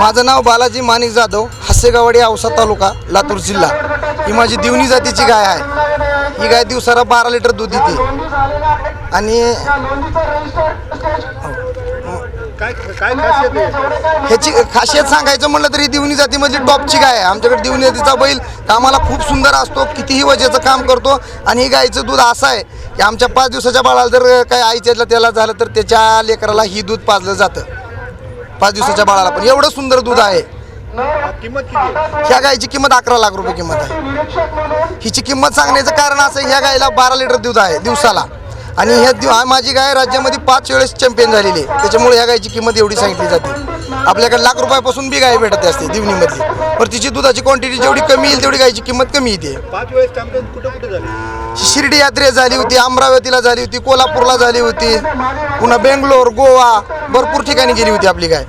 माझं नाव बालाजी माणिक जाधव हस्सेगावाडी औसा तालुका लातूर जिल्हा. ही माझी दिवणी जातीची गाय आहे. ही गाय दिवसाला बारा लिटर दूध देते. आणि काय काय खासियत आहे? ह्याची खासियत सांगायचं म्हणलं तरी दिवणी जातीमधली टॉपची गाय आहे. आमच्याकडे दिवणी जातीचा बैल कामाला खूप सुंदर असतो. कितीही वजेचं काम करतो. आणि ही गायचं दूध असं आहे की आमच्या पाच दिवसाच्या बाळाला जर काही आईच्या त्याला झालं तर त्याच्या लेकराला ही दूध पाजलं जातं. पाच दिवसाच्या बाळाला पण एवढं सुंदर दूध आहे. किंमत किती आहे? ह्या गायची किंमत अकरा लाख रुपये किंमत आहे. हिची किंमत सांगण्याचं कारण असं आहे, ह्या गायला बारा लिटर दूध आहे दिवसाला. आणि ह्या दिव हा माझी गाय राज्यामध्ये पाच वेळेस चॅम्पियन झालेली आहे. त्याच्यामुळे ह्या गायची किंमत एवढी सांगितली जाते. आपल्याकडे लाख रुपयापासून बी गाय भेटत असते दिवणीमधली. पण तिची दुधाची क्वांटिटी जेवढी कमी येईल तेवढी गायची किंमत कमी येते. पाच वेळेस चॅम्पियन कुठे कुठे झाले? शिर्डी यात्रेत झाली होती अमरावतीला झाली होती कोल्हापूरला झाली होती पुन्हा बेंगलोर गोवा भरपूर ठिकाणी गेली होती आपली गाय.